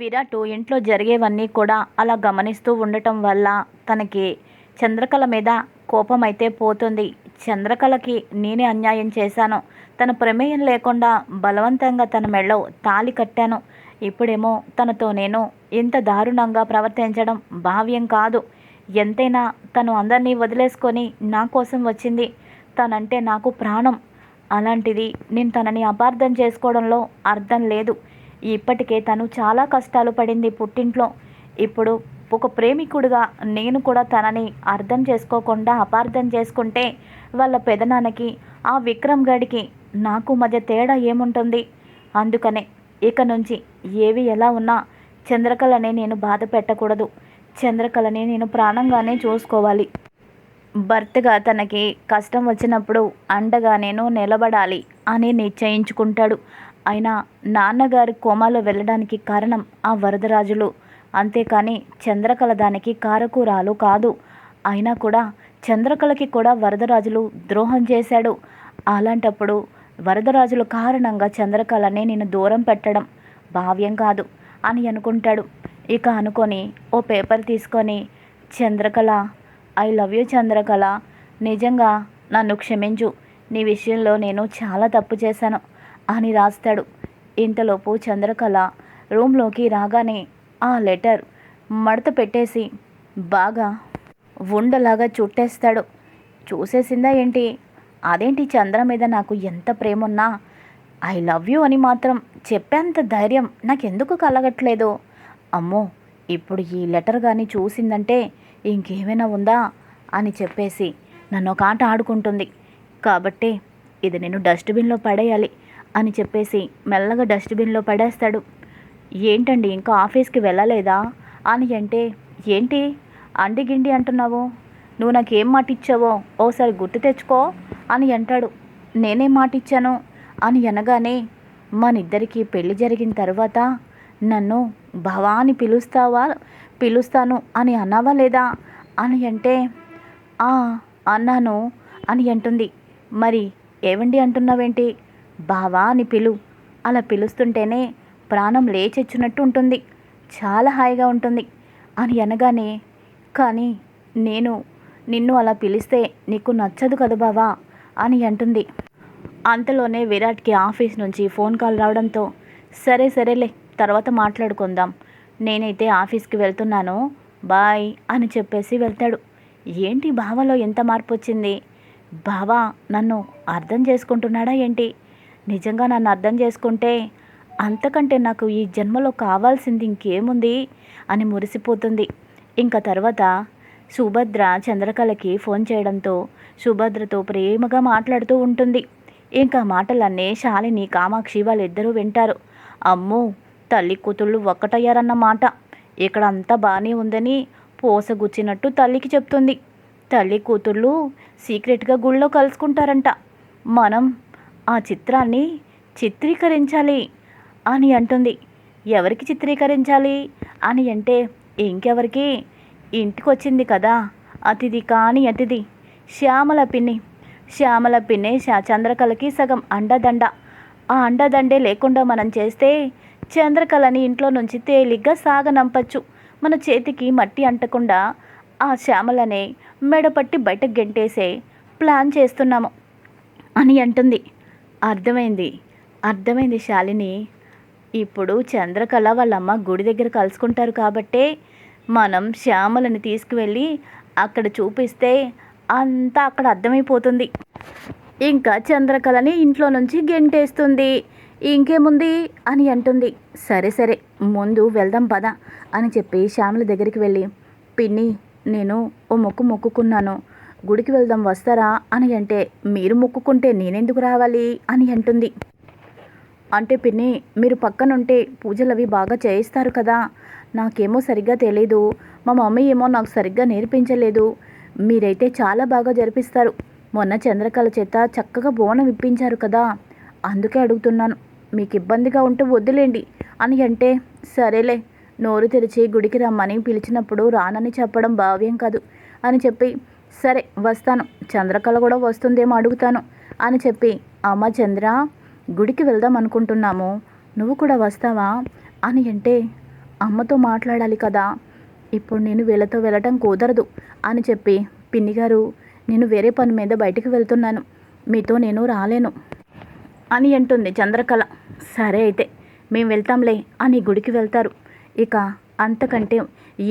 విరాట్ ఇంట్లో జరిగేవన్నీ కూడా అలా గమనిస్తూ ఉండటం వల్ల తనకి చంద్రకళ మీద కోపం అయితే పోతుంది. చంద్రకళకి నేనే అన్యాయం చేశాను. తన ప్రమేయం లేకుండా బలవంతంగా తన మెళ్ళో తాళి కట్టాను. ఇప్పుడేమో తనతో నేను ఇంత దారుణంగా ప్రవర్తించడం భావ్యం కాదు. ఎంతైనా తను అందరినీ వదిలేసుకొని నా కోసం వచ్చింది. తనంటే నాకు ప్రాణం. అలాంటిది నేను తనని అపార్థం చేసుకోవడంలో అర్థం లేదు. ఇప్పటికే తను చాలా కష్టాలు పడింది పుట్టింట్లో. ఇప్పుడు ఒక ప్రేమికుడిగా నేను కూడా తనని అర్థం చేసుకోకుండా అపార్థం చేసుకుంటే వాళ్ళ పెదనాన్నకి ఆ విక్రమ్ గడికి నాకు మధ్య తేడా ఏముంటుంది? అందుకనే ఇక నుంచి ఏవి ఎలా ఉన్నా చంద్రకళని నేను బాధ పెట్టకూడదు. చంద్రకళని నేను ప్రాణంగానే చూసుకోవాలి. భర్తగా తనకి కష్టం వచ్చినప్పుడు అండగా నేను నిలబడాలి అని నిశ్చయించుకుంటాడు. అయినా నాన్నగారి కోమాలో వెళ్ళడానికి కారణం ఆ వరదరాజులు. అంతేకాని చంద్రకళ దానికి కారకూరాలు కాదు. అయినా కూడా చంద్రకళకి కూడా వరదరాజులు ద్రోహం చేశాడు. అలాంటప్పుడు వరదరాజుల కారణంగా చంద్రకళని నేను దూరం పెట్టడం భావ్యం కాదు అని అనుకుంటాడు. ఇక అనుకొని ఓ పేపర్ తీసుకొని Chandrakala I love you Chandrakala. నిజంగా నన్ను క్షమించు. నీ విషయంలో నేను చాలా తప్పు చేశాను. అని రాస్తాడు. ఇంతలోపు చంద్రకళ రూమ్లోకి రాగానే ఆ లెటర్ మడత పెట్టేసి బాగా ఉండలాగా చుట్టేస్తాడు. చూసేసిందా ఏంటి? అదేంటి చంద్ర మీద నాకు ఎంత ప్రేమ ఉన్నా ఐ లవ్ యూ అని మాత్రం చెప్పేంత ధైర్యం నాకెందుకు కలగట్లేదు? అమ్మో ఇప్పుడు ఈ లెటర్ కానీ చూసిందంటే ఇంకేమైనా ఉందా? అని చెప్పేసి నన్ను ఒక ఆట ఆడుకుంటుంది. కాబట్టి ఇది నేను డస్ట్బిన్లో పడేయాలి. అని చెప్పేసి మెల్లగా డస్ట్బిన్లో పడేస్తాడు. ఏంటండి ఇంకా ఆఫీస్కి వెళ్ళలేదా? అని అంటే ఏంటి? అండి గిండి అంటున్నావు? నువ్వు నాకేం మాట ఇచ్చావో ఓసారి గుర్తు తెచ్చుకో అని అంటాడు. నేనేం మాట ఇచ్చాను అని అనగానే మనిద్దరికీ పెళ్ళి జరిగిన తర్వాత నన్ను భవాని పిలుస్తావా? పిలుస్తాను అని అన్నావా లేదా? అని అంటే "ఆ, అన్నాను అని అంటుంది. మరి ఏవండి అంటున్నావేంటి? బావా అని పిలు. అలా పిలుస్తుంటేనే ప్రాణం లేచొచ్చినట్టు ఉంటుంది. చాలా హాయిగా ఉంటుంది. అని అనగానే కానీ నేను నిన్ను అలా పిలిస్తే నీకు నచ్చదు కదా బావా అని అంటుంది. అంతలోనే విరాట్కి ఆఫీస్ నుంచి ఫోన్ కాల్ రావడంతో సరే సరేలే తర్వాత మాట్లాడుకుందాం. నేనైతే ఆఫీస్కి వెళ్తున్నాను. బాయ్ అని చెప్పేసి వెళ్తాడు. ఏంటి బావలో ఎంత మార్పు వచ్చింది బావా నన్ను అర్థం చేసుకుంటున్నాడా ఏంటి? నిజంగా నన్ను అర్థం చేసుకుంటే అంతకంటే నాకు ఈ జన్మలో కావాల్సింది ఇంకేముంది అని మురిసిపోతుంది. ఇంకా తర్వాత సుభద్ర చంద్రకళకి ఫోన్ చేయడంతో సుభద్రతో ప్రేమగా మాట్లాడుతూ ఉంటుంది. ఇంకా మాటలన్నీ శాలిని కామాక్షి వాళ్ళిద్దరూ వింటారు. అమ్మో తల్లి కూతుళ్ళు ఒక్కటయ్యారన్నమాట. ఇక్కడ అంతా బాగానే ఉందని పోసగుచ్చినట్టు తల్లికి చెప్తుంది. తల్లి కూతుళ్ళు సీక్రెట్గా గుళ్ళో కలుసుకుంటారంట. మనం ఆ చిత్రాన్ని చిత్రీకరించాలి అని అంటుంది. ఎవరికి చిత్రీకరించాలి అని అంటే ఇంకెవరికి? ఇంటికి వచ్చింది కదా అతిథి కాని అతిథి. శ్యామల పిన్ని. శ్యామల పిన్నే చంద్రకళకి సగం అండదండ. ఆ అండదండే లేకుండా మనం చేస్తే చంద్రకళని ఇంట్లో నుంచి తేలిగ్గా సాగనంపచ్చు. మన చేతికి మట్టి అంటకుండా ఆ శ్యామలనే మెడపట్టి బయటకు గెంటేసే ప్లాన్ చేస్తున్నాము అని అంటుంది. అర్థమైంది. అర్థమైంది శాలిని. ఇప్పుడు చంద్రకళ వాళ్ళమ్మ గుడి దగ్గర కలుసుకుంటారు కాబట్టే మనం శ్యామలని తీసుకువెళ్ళి అక్కడ చూపిస్తే అంతా అక్కడ అర్థమైపోతుంది. ఇంకా చంద్రకళని ఇంట్లో నుంచి గెంటేస్తుంది. ఇంకేముంది? అని అంటుంది. సరే సరే ముందు వెళ్దాం పద అని చెప్పి శ్యామల దగ్గరికి వెళ్ళి పిన్ని నేను ఓ మొక్కు మొక్కుకున్నాను. గుడికి వెళ్దాం వస్తారా అని అంటే మీరు మొక్కుకుంటే నేనెందుకు రావాలి అని అంటుంది. అంటే పిన్ని మీరు పక్కనుంటే పూజలు అవి బాగా చేయిస్తారు కదా. నాకేమో సరిగ్గా తెలీదు. మా మమ్మీ ఏమో నాకు సరిగ్గా నేర్పించలేదు. మీరైతే చాలా బాగా జరిపిస్తారు. మొన్న చంద్రకళ చేత చక్కగా బోనం ఇప్పించారు కదా. అందుకే అడుగుతున్నాను. మీకు ఇబ్బందిగా ఉంటే వద్దులేండి అని అంటే సరేలే నోరు తెరిచి గుడికి రమ్మని పిలిచినప్పుడు రానని చెప్పడం భావ్యం కాదు అని చెప్పి సరే వస్తాను. చంద్రకళ కూడా వస్తుందేమో అడుగుతాను అని చెప్పి అమ్మ చంద్ర గుడికి వెళ్దాం అనుకుంటున్నాము. నువ్వు కూడా వస్తావా? అని అంటే అమ్మతో మాట్లాడాలి కదా. ఇప్పుడు నేను వీళ్ళతో వెళ్ళటం కుదరదు అని చెప్పి పిన్ని గారు నేను వేరే పని మీద బయటికి వెళ్తున్నాను. మీతో నేను రాలేను అని అంటుంది చంద్రకళ. సరే అయితే మేము వెళ్తాంలే అని గుడికి వెళ్తారు. ఇక అంతకంటే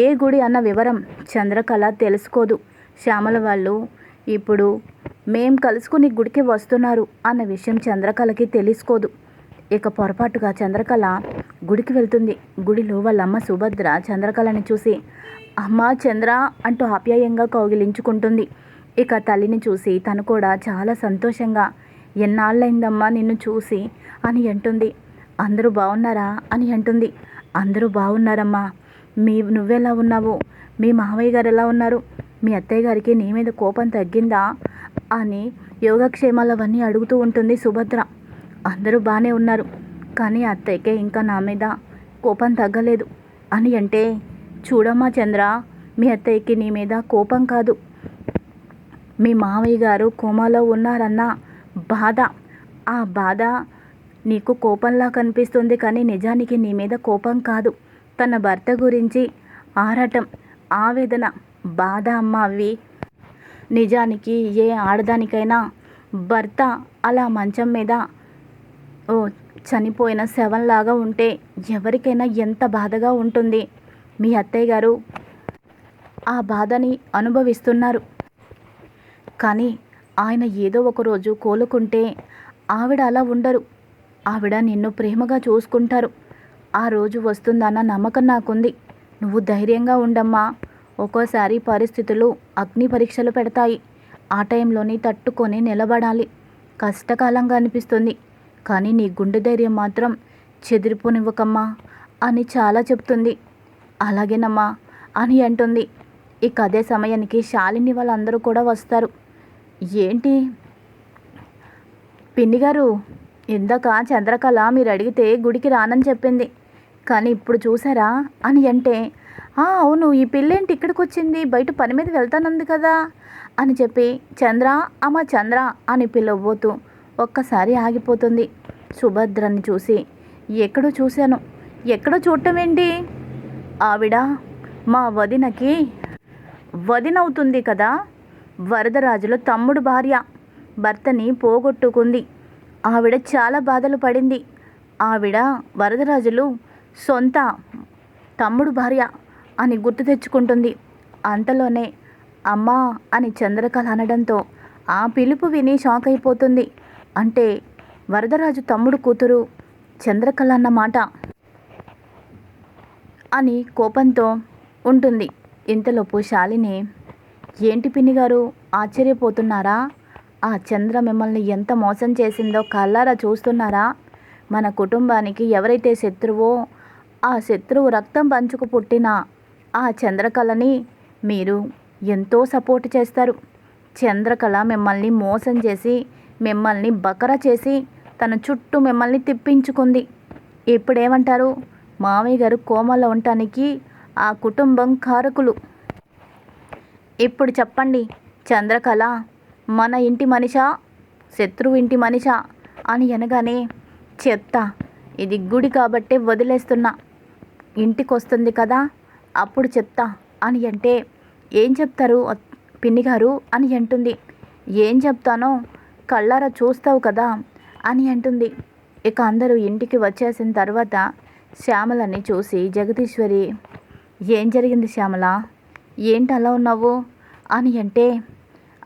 ఏ గుడి అన్న వివరం చంద్రకళ తెలుసుకోదు. శ్యామల వాళ్ళు ఇప్పుడు మేం కలుసుకుని గుడికి వస్తున్నారు అన్న విషయం చంద్రకళకి తెలుసుకోదు. ఇక పొరపాటుగా చంద్రకళ గుడికి వెళ్తుంది. గుడిలో వాళ్ళమ్మ సుభద్ర చంద్రకళని చూసి అమ్మ చంద్ర అంటూ ఆప్యాయంగా కౌగిలించుకుంటుంది. ఇక తల్లిని చూసి తను కూడా చాలా సంతోషంగా ఎన్నాళ్ళైందమ్మా నిన్ను చూసి అని అంటుంది. అందరూ బాగున్నారా అని అంటుంది. అందరూ బాగున్నారమ్మా మీ నువ్వెలా ఉన్నావు? మీ మావయ్య గారు ఎలా ఉన్నారు? మీ అత్తయ్య గారికి నీ మీద కోపం తగ్గిందా? అని యోగక్షేమాలు అవన్నీ అడుగుతూ ఉంటుంది సుభద్ర. అందరూ బాగానే ఉన్నారు. కానీ అత్తయ్యకే ఇంకా నా మీద కోపం తగ్గలేదు. అని అంటే చూడమ్మా చంద్ర మీ అత్తయ్యకి నీ మీద కోపం కాదు. మీ మావయ్య గారు కోమాలో ఉన్నారన్న బాధ. ఆ బాధ నీకు కోపంలా కనిపిస్తుంది కానీ నిజానికి నీ మీద కోపం కాదు. తన భర్త గురించి ఆరాటం ఆవేదన బాధ అమ్మ అవి నిజానికి ఏ ఆడదానికైనా భర్త అలా మంచం మీద ఓ చనిపోయిన శవంలాగా ఉంటే ఎవరికైనా ఎంత బాధగా ఉంటుంది? మీ అత్తయ్య గారు ఆ బాధని అనుభవిస్తున్నారు. కానీ ఆయన ఏదో ఒక రోజు కోలుకుంటే ఆవిడ అలా ఉండరు. ఆవిడ నిన్ను ప్రేమగా చూసుకుంటారు. ఆ రోజు వస్తుందన్న నమ్మకం నాకుంది. నువ్వు ధైర్యంగా ఉండమ్మా. ఒక్కోసారి పరిస్థితులు అగ్ని పరీక్షలు పెడతాయి. ఆ టైంలోని తట్టుకొని నిలబడాలి. కష్టకాలంగా అనిపిస్తుంది. కానీ నీ గుండె ధైర్యం మాత్రం చెదిరిపోనివ్వకమ్మా అని చాలా చెప్తుంది. అలాగేనమ్మా అని అంటుంది. ఇక అదే సమయానికి శాలిని వాళ్ళందరూ కూడా వస్తారు. ఏంటి? పిన్ని గారు ఇందాక చంద్రకళ మీరు అడిగితే గుడికి రానని చెప్పింది. కానీ ఇప్పుడు చూసారా అని అంటే అవును ఈ పిల్లేంటి ఇక్కడికి వచ్చింది బయట పని మీద వెళ్తానంది కదా అని చెప్పి చంద్ర అమ్మ చంద్ర అని పిలవబోతూ ఒక్కసారి ఆగిపోతుంది. సుభద్రని చూసి ఎక్కడో చూశాను. ఎక్కడో చూడటం ఏంటి ఆవిడ మా వదినకి వదినవుతుంది కదా? వరదరాజులో తమ్ముడు భార్య. భర్తని పోగొట్టుకుంది. ఆవిడ చాలా బాధలు పడింది. ఆవిడ వరదరాజులు సొంత తమ్ముడు భార్య. అని గుర్తు తెచ్చుకుంటుంది. అంతలోనే అమ్మా అని చంద్రకళ అనడంతో ఆ పిలుపు విని షాక్ అయిపోతుంది. అంటే వరదరాజు తమ్ముడు కూతురు చంద్రకళ అన్నమాట అని కోపంతో ఉంటుంది. ఇంతలోపు శాలిని ఏంటి పిన్ని గారు ఆశ్చర్యపోతున్నారా? ఆ చంద్ర మిమ్మల్ని ఎంత మోసం చేసిందో కళ్ళారా చూస్తున్నారా? మన కుటుంబానికి ఎవరైతే శత్రువో ఆ శత్రువు రక్తం పంచుకు పుట్టిన ఆ చంద్రకళని మీరు ఎంతో సపోర్ట్ చేస్తారు. చంద్రకళ మిమ్మల్ని మోసం చేసి మిమ్మల్ని బకర చేసి తన చుట్టూ మిమ్మల్ని తిప్పించుకుంది. ఇప్పుడేమంటారు? మామయ్య గారు కోమలో ఉండటానికి ఆ కుటుంబం కారకులు. ఇప్పుడు చెప్పండి చంద్రకళ మన ఇంటి మనిషా? శత్రువు ఇంటి మనిషా? అని అనగానే చెప్తా ఇది గుడి కాబట్టే వదిలేస్తున్నా. ఇంటికి వస్తుంది కదా? అప్పుడు చెప్తా అని అంటే ఏం చెప్తారు పిన్నిగారు? పిన్ని గారు అని అంటుంది. ఏం చెప్తానో కళ్ళారా చూస్తావు కదా? అని అంటుంది. ఇక అందరూ ఇంటికి వచ్చేసిన తర్వాత శ్యామలని చూసి జగదీశ్వరి ఏం జరిగింది శ్యామల? ఏంటి అలా ఉన్నావు? అని అంటే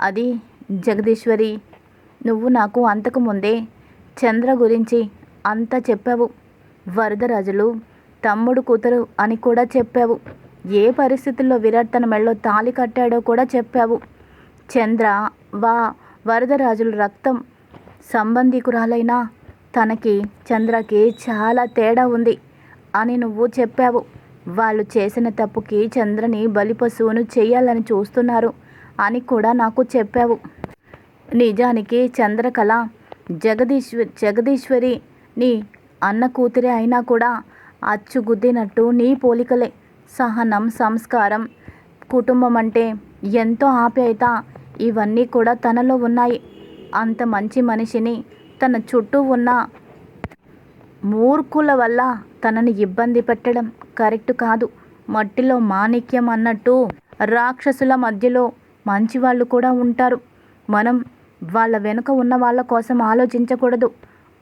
అది జగదీశ్వరి నువ్వు నాకు అంతకు ముందే చంద్ర గురించి అంతా చెప్పావు. వరదరాజులు తమ్ముడు కూతురు అని కూడా చెప్పావు. ఏ పరిస్థితుల్లో విరాట్ తన మెళ్ళో తాళి కట్టాడో కూడా చెప్పావు. చంద్ర వా వరదరాజుల రక్తం సంబంధికురాలైనా తనకి చంద్రకి చాలా తేడా ఉంది అని నువ్వు చెప్పావు. వాళ్ళు చేసిన తప్పుకి చంద్రని బలిపశువును చేయాలని చూస్తున్నారు అని కూడా నాకు చెప్పావు. నిజానికి చంద్రకళ జగదీశ్వ జగదీశ్వరి నీ అన్న కూతురే అయినా కూడా అచ్చుగుద్దినట్టు నీ పోలికలే. సహనం సంస్కారం కుటుంబం అంటే ఎంతో ఆప్యాయత. ఇవన్నీ కూడా తనలో ఉన్నాయి. అంత మంచి మనిషిని తన చుట్టూ ఉన్న మూర్ఖుల వల్ల తనని ఇబ్బంది పెట్టడం కరెక్ట్ కాదు. మట్టిలో మాణిక్యం అన్నట్టు రాక్షసుల మధ్యలో మంచి వాళ్ళు కూడా ఉంటారు. మనం వాళ్ళ వెనుక ఉన్న వాళ్ళ కోసం ఆలోచించకూడదు.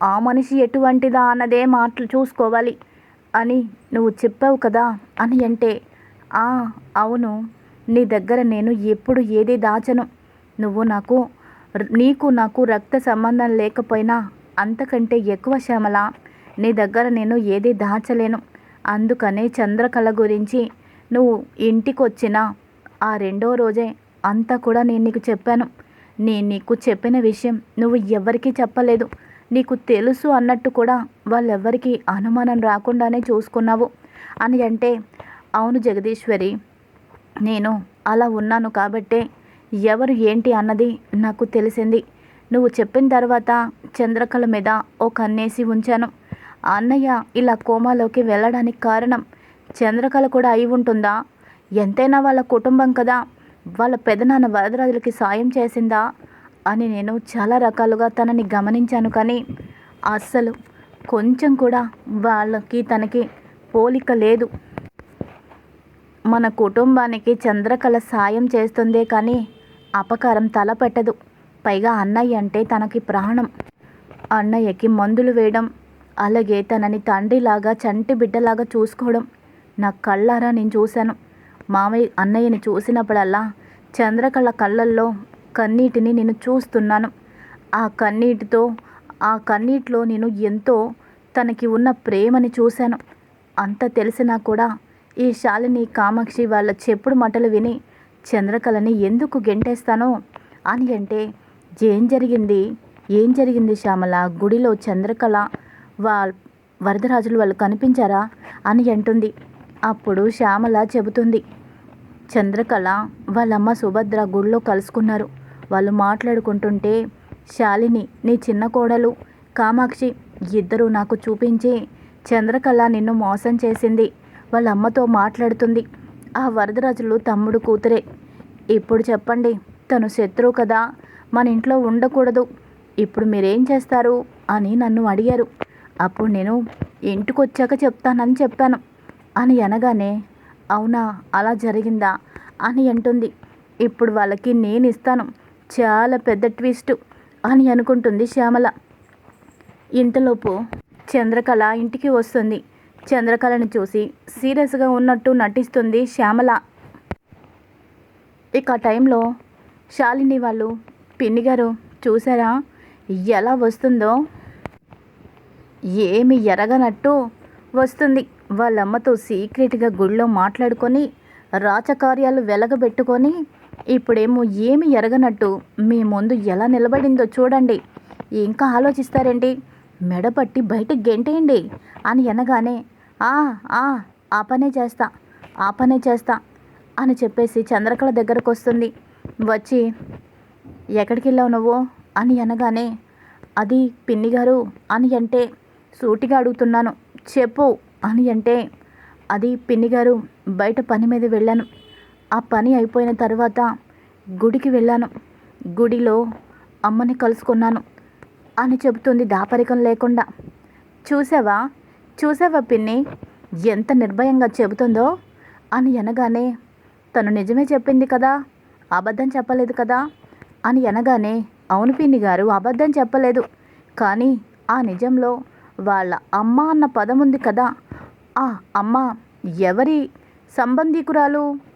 ఆ మనిషి ఎటువంటిదా అన్నదే మాటలు చూసుకోవాలి. అని నువ్వు చెప్పావు కదా అని అంటే "ఆ, అవును. నీ దగ్గర నేను ఎప్పుడు ఏది దాచను. నువ్వు నాకు నీకు నాకు రక్త సంబంధం లేకపోయినా అంతకంటే ఎక్కువ శ్యామల నీ దగ్గర నేను ఏది దాచలేను. అందుకనే చంద్రకళ గురించి నువ్వు ఇంటికి వచ్చిన ఆ రెండో రోజే అంతా కూడా నేను నీకు చెప్పాను. నేను నీకు చెప్పిన విషయం నువ్వు ఎవరికీ చెప్పలేదు. నీకు తెలుసు అన్నట్టు కూడా వాళ్ళెవ్వరికీ అనుమానం రాకుండానే చూసుకున్నావు. అని అంటే అవును జగదీశ్వరి నేను అలా ఉన్నాను కాబట్టే ఎవరు ఏంటి అన్నది నాకు తెలిసింది. నువ్వు చెప్పిన తర్వాత చంద్రకళ మీద ఓ కన్నేసి ఉంచాను. అన్నయ్య ఇలా కోమాలోకి వెళ్ళడానికి కారణం చంద్రకళ కూడా అయి ఉంటుందా? ఎంతైనా వాళ్ళ కుటుంబం కదా. వాళ్ళ పెదనాన్న వరదరాజులకి సాయం చేసిందా? అని నేను చాలా రకాలుగా తనని గమనించాను కానీ అస్సలు కొంచెం కూడా వాళ్ళకి తనకి పోలిక లేదు. మన కుటుంబానికి చంద్రకళ సాయం చేస్తుందే కానీ అపకారం తలపెట్టదు. పైగా అన్నయ్య అంటే తనకి ప్రాణం. అన్నయ్యకి మందులు వేయడం అలాగే తనని తండ్రిలాగా చంటి బిడ్డలాగా చూసుకోవడం నా కళ్ళారా నేను చూశాను. మామయ్య అన్నయ్యని చూసినప్పుడల్లా చంద్రకళ కళ్ళల్లో కన్నీటిని నేను చూస్తున్నాను. ఆ కన్నీటితో ఆ కన్నీటిలో నేను ఎంతో తనకి ఉన్న ప్రేమని చూశాను. అంత తెలిసినా కూడా ఈ శాలిని కామాక్షి వాళ్ళ చెప్పుడు మాటలు విని చంద్రకళని ఎందుకు గెంటేస్తానో అని అంటే ఏం జరిగింది? ఏం జరిగింది శ్యామల? గుడిలో చంద్రకళ వా వరదరాజులు వాళ్ళు కనిపించారా? అని అంటుంది. అప్పుడు శ్యామల చెబుతుంది చంద్రకళ వాళ్ళమ్మ సుభద్ర గుడిలో కలుసుకున్నారు. వాళ్ళు మాట్లాడుకుంటుంటే శాలిని నీ చిన్న కోడలు కామాక్షి ఇద్దరూ నాకు చూపించి చంద్రకళ నిన్ను మోసం చేసింది. వాళ్ళ అమ్మతో మాట్లాడుతుంది. ఆ వరదరాజులు తమ్ముడు కూతురే. ఇప్పుడు చెప్పండి తను శత్రువు కదా. మన ఇంట్లో ఉండకూడదు. ఇప్పుడు మీరేం చేస్తారు? అని నన్ను అడిగారు. అప్పుడు నేను ఇంటికొచ్చాక చెప్తానని చెప్పాను. అని అనగానే అవునా అలా జరిగిందా? అని అంటుంది. ఇప్పుడు వాళ్ళకి నేను ఇస్తాను చాలా పెద్ద ట్విస్ట్ అని అనుకుంటుంది శ్యామల. ఇంతలోపు చంద్రకళ ఇంటికి వస్తుంది. చంద్రకళను చూసి సీరియస్గా ఉన్నట్టు నటిస్తుంది శ్యామల. ఇక ఆ టైంలో శాలిని వాళ్ళు పిన్ని గారు చూసారా? ఎలా వస్తుందో? ఏమి ఎరగనట్టు వస్తుంది. వాళ్ళమ్మతో సీక్రెట్గా గుళ్ళో మాట్లాడుకొని రాచకార్యాలు వెలగబెట్టుకొని ఇప్పుడేమో ఏమి ఎరగనట్టు మీ ముందు ఎలా నిలబడిందో చూడండి. ఇంకా ఆలోచిస్తారేంటి? మెడపట్టి బయటకు గెంటేయండి అని అనగానే ఆ ఆ ఆ పనే చేస్తా ఆ పనే చేస్తా అని చెప్పేసి చంద్రకళ దగ్గరకు వస్తుంది వచ్చి ఎక్కడికి వెళ్ళావు నువ్వు? అని అనగానే అది పిన్ని గారు అని అంటే సూటిగా అడుగుతున్నాను చెప్పు అని అంటే అది పిన్ని గారు బయట పని మీద వెళ్ళాను ఆ పని అయిపోయిన తర్వాత గుడికి వెళ్ళాను. గుడిలో అమ్మని కలుసుకున్నాను. అని చెబుతుంది దాపరికం లేకుండా. చూసావా చూసావా పిన్ని? ఎంత నిర్భయంగా చెబుతుందో? అని అనగానే తను నిజమే చెప్పింది కదా? అబద్ధం చెప్పలేదు కదా? అని అనగానే అవును పిన్ని గారు అబద్ధం చెప్పలేదు. కానీ ఆ నిజంలో వాళ్ళ అమ్మ అన్న పదం ఉంది కదా? ఆ అమ్మ ఎవరి సంబంధికురాలు?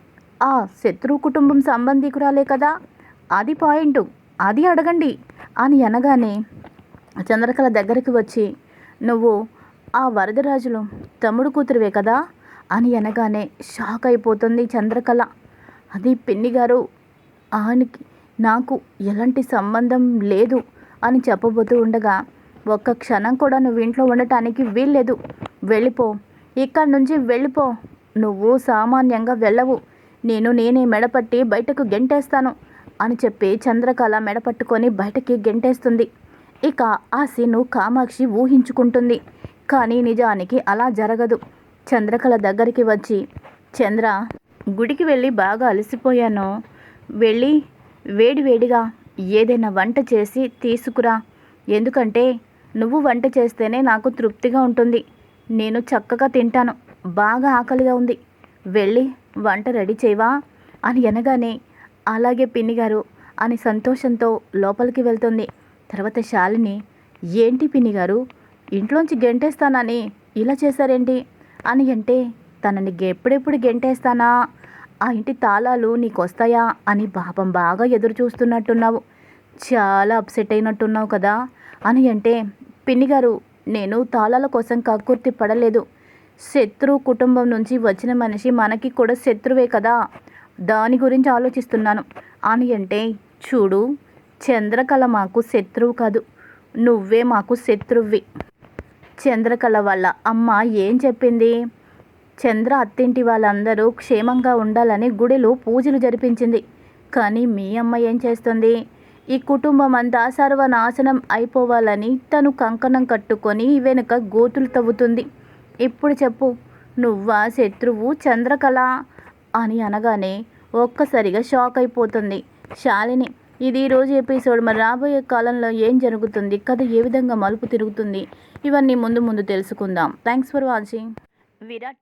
ఆ శత్రు కుటుంబం సంబంధికురాలే కదా. అది పాయింట్. అది అడగండి. అని అనగానే చంద్రకళ దగ్గరికి వచ్చి నువ్వు ఆ వరదరాజులు తమ్ముడు కూతురువే కదా? అని అనగానే షాక్ అయిపోతుంది చంద్రకళ. అది పిన్ని గారు. ఆయనకి నాకు ఎలాంటి సంబంధం లేదు అని చెప్పబోతూ ఉండగా ఒక్క క్షణం కూడా నువ్వు ఇంట్లో ఉండటానికి వీల్లేదు. వెళ్ళిపో. ఇక్కడి నుంచి వెళ్ళిపో. నువ్వు సామాన్యంగా వెళ్ళవు. నేను నేనే మెడపట్టి బయటకు గెంటేస్తాను అని చెప్పి చంద్రకళ మెడపట్టుకొని బయటకి గెంటేస్తుంది. ఇక ఆ సీను కామాక్షి ఊహించుకుంటుంది. కానీ నిజానికి అలా జరగదు. చంద్రకళ దగ్గరికి వచ్చి చంద్ర గుడికి వెళ్ళి బాగా అలసిపోయాను. వెళ్ళి వేడివేడిగా ఏదైనా వంట చేసి తీసుకురా. ఎందుకంటే నువ్వు వంట చేస్తేనే నాకు తృప్తిగా ఉంటుంది. నేను చక్కగా తింటాను. బాగా ఆకలిగా ఉంది. వెళ్ళి వంట రెడీ చేయవా? అని అనగానే అలాగే పిన్ని గారు అని సంతోషంతో లోపలికి వెళ్తుంది. తర్వాత శాలిని ఏంటి పిన్ని గారు? ఇంట్లోంచి గెంటేస్తానని ఇలా చేశారేంటి? అని అంటే తనని ఎప్పుడెప్పుడు గెంటేస్తానా? ఆ ఇంటి తాళాలు నీకు వస్తాయా అని పాపం బాగా ఎదురు చూస్తున్నట్టున్నావు. చాలా అప్సెట్ అయినట్టున్నావు కదా? అని అంటే పిన్ని గారు నేను తాళాల కోసం కక్కుర్తి పడలేదు. శత్రు కుటుంబం నుంచి వచ్చిన మనిషి మనకి కూడా శత్రువే కదా. దాని గురించి ఆలోచిస్తున్నాను. అని అంటే చూడు చంద్రకళ మాకు శత్రువు కాదు. నువ్వే మాకు శత్రువి చంద్రకళ వల్ల అమ్మ ఏం చెప్పింది? చంద్ర అత్తింటి వాళ్ళందరూ క్షేమంగా ఉండాలని గుడిలో పూజలు జరిపించింది. కానీ మీ అమ్మ ఏం చేస్తుంది? ఈ కుటుంబం అంతా సర్వనాశనం అయిపోవాలని తను కంకణం కట్టుకొని వెనుక గోతులు తవ్వుతుంది. ఇప్పుడు చెప్పు. నువ్వా శత్రువు? చంద్రకళ? అని అనగానే ఒక్కసారిగా షాక్ అయిపోతుంది. శాలిని ఇది ఈరోజు రోజు ఎపిసోడ్. మరి రాబోయే కాలంలో ఏం జరుగుతుంది? కథ ఏ విధంగా మలుపు తిరుగుతుంది? ఇవన్నీ ముందు ముందు తెలుసుకుందాం. Thanks for watching. విరాట్